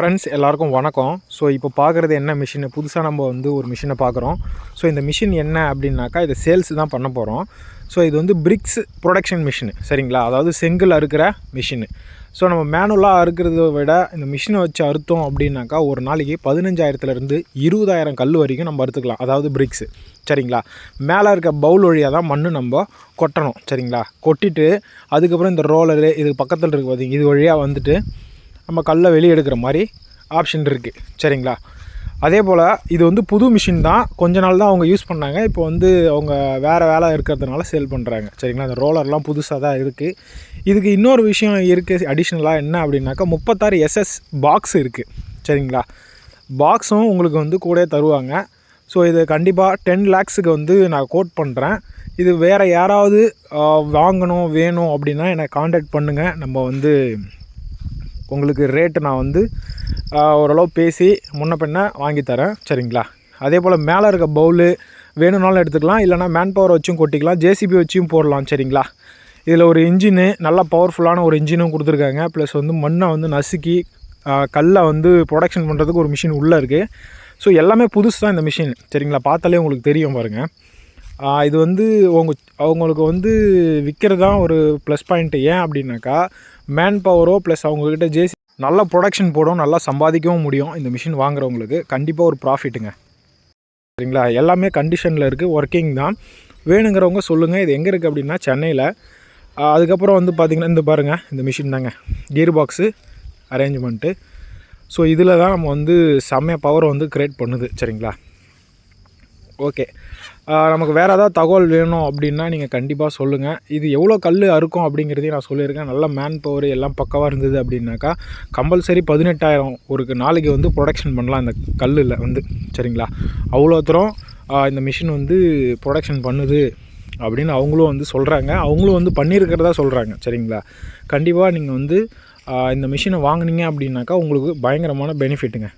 Friends எல்லாருக்கும் வணக்கம். So இப்போ பார்க்குறது என்ன மிஷின் புதுசாக நம்ம வந்து ஒரு மிஷினை பார்க்குறோம். ஸோ இந்த மிஷின் என்ன அப்படின்னாக்கா இதை சேல்ஸ் தான் பண்ண போகிறோம் ஸோ இது வந்து பிரிக்ஸ் ப்ரொடக்ஷன் மிஷின் சரிங்களா? அதாவது செங்கல் அறுக்கிற மிஷின் ஸோ நம்ம மேனுவலாக அறுக்கிறத விட இந்த மிஷினை வச்சு அறுத்தோம் அப்படின்னாக்கா ஒரு நாளைக்கு பதினஞ்சாயிரத்துலேருந்து இருபதாயிரம் கல் வரைக்கும் நம்ம அறுத்துக்கலாம். அதாவது பிரிக்ஸு சரிங்களா? மேலே இருக்க பவுல் வழியாக தான் மண் நம்ம கொட்டணும் சரிங்களா? கொட்டிட்டு அதுக்கப்புறம் இந்த ரோலரு இது பக்கத்தில் இருக்கு பார்த்தீங்க இது வழியாக வந்துட்டு நம்ம கல்லை வெளியே எடுக்கிற மாதிரி ஆப்ஷன் இருக்குது சரிங்களா? அதே போல் இது வந்து புது மிஷின் தான். கொஞ்ச நாள் தான் அவங்க யூஸ் பண்ணாங்க. இப்போ வந்து அவங்க வேறு வேலை இருக்கிறதுனால சேல் பண்ணுறாங்க சரிங்களா? அந்த ரோலர்லாம் புதுசாக தான் இருக்குது இதுக்கு இன்னொரு விஷயம் இருக்குது அடிஷ்னலாக என்ன அப்படின்னாக்கா முப்பத்தாறு எஸ்எஸ் பாக்ஸ் இருக்குது சரிங்களா? பாக்ஸும் உங்களுக்கு வந்து கூட தருவாங்க. ஸோ இது கண்டிப்பாக டென் லேக்ஸுக்கு வந்து நான் கோட் பண்ணுறேன் இது வேறு யாராவது வாங்கணும் வேணும் அப்படின்னா என்னை காண்டாக்ட் பண்ணுங்கள் நம்ம வந்து உங்களுக்கு ரேட்டு நான் வந்து ஓரளவு பேசி முன்ன பின்ன வாங்கி தரேன். சரிங்களா? அதே போல் மேலே இருக்க பவுலு வேணும்னாலும் எடுத்துக்கலாம். இல்லைனா மேன் பவர் வச்சும் கொட்டிக்கலாம். ஜேசிபி வச்சும் போடலாம். சரிங்களா? இதில் ஒரு இன்ஜினு நல்லா பவர்ஃபுல்லான ஒரு இன்ஜினும் கொடுத்துருக்காங்க. ப்ளஸ் வந்து மண்ணை வந்து நசுக்கி கல்லை வந்து ப்ரொடக்ஷன் பண்ணுறதுக்கு ஒரு மிஷின் உள்ளே இருக்குது ஸோ எல்லாமே புதுசு தான் இந்த மிஷின் சரிங்களா? பார்த்தாலே உங்களுக்கு தெரியும் பாருங்கள் இது வந்து உங்க அவங்களுக்கு வந்து விற்கிறது தான் ஒரு ப்ளஸ் பாயிண்ட்டு ஏன் அப்படின்னாக்கா மேன் பவரோ ப்ளஸ் அவங்கக்கிட்ட ஜேசி நல்ல ப்ரொடக்ஷன் போடும் நல்லா சம்பாதிக்கவும் முடியும் இந்த மிஷின் வாங்குறவங்களுக்கு. கண்டிப்பாக ஒரு ப்ராஃபிட்டுங்க சரிங்களா? எல்லாமே கண்டிஷனில் இருக்குது ஒர்க்கிங் தான். வேணுங்கிறவங்க சொல்லுங்கள் இது எங்கே இருக்குது அப்படின்னா சென்னையில். அதுக்கப்புறம் வந்து பார்த்திங்கன்னா இந்த பாருங்கள் இந்த மிஷின் தாங்க. கியர் பாக்ஸு அரேஞ்ச்மெண்ட்டு ஸோ இதில் தான் நம்ம வந்து செம்மைய பவர் வந்து க்ரியேட் பண்ணுது சரிங்களா? ஓகே நமக்கு வேறு ஏதாவது தகவல் வேணும் அப்படின்னா நீங்கள் கண்டிப்பாக சொல்லுங்கள் இது எவ்வளோ கல் அறுக்கும் அப்படிங்கிறதையும் நான் சொல்லியிருக்கேன். நல்ல மேன் பவர் எல்லாம் பக்கவாக இருந்தது அப்படின்னாக்கா கம்பல்சரி பதினெட்டாயிரம் ஒரு நாளைக்கு வந்து ப்ரொடக்ஷன் பண்ணலாம் இந்த கல்லில் வந்து. சரிங்களா? அவ்வளோ தூரம் இந்த மிஷின் வந்து ப்ரொடக்ஷன் பண்ணுது அப்படின்னு அவங்களும் வந்து சொல்கிறாங்க அவங்களும் வந்து பண்ணியிருக்கிறதா சொல்கிறாங்க சரிங்களா? கண்டிப்பாக நீங்கள் வந்து இந்த மிஷினை வாங்குனீங்க அப்படின்னாக்கா உங்களுக்கு பயங்கரமான பெனிஃபிட்டுங்க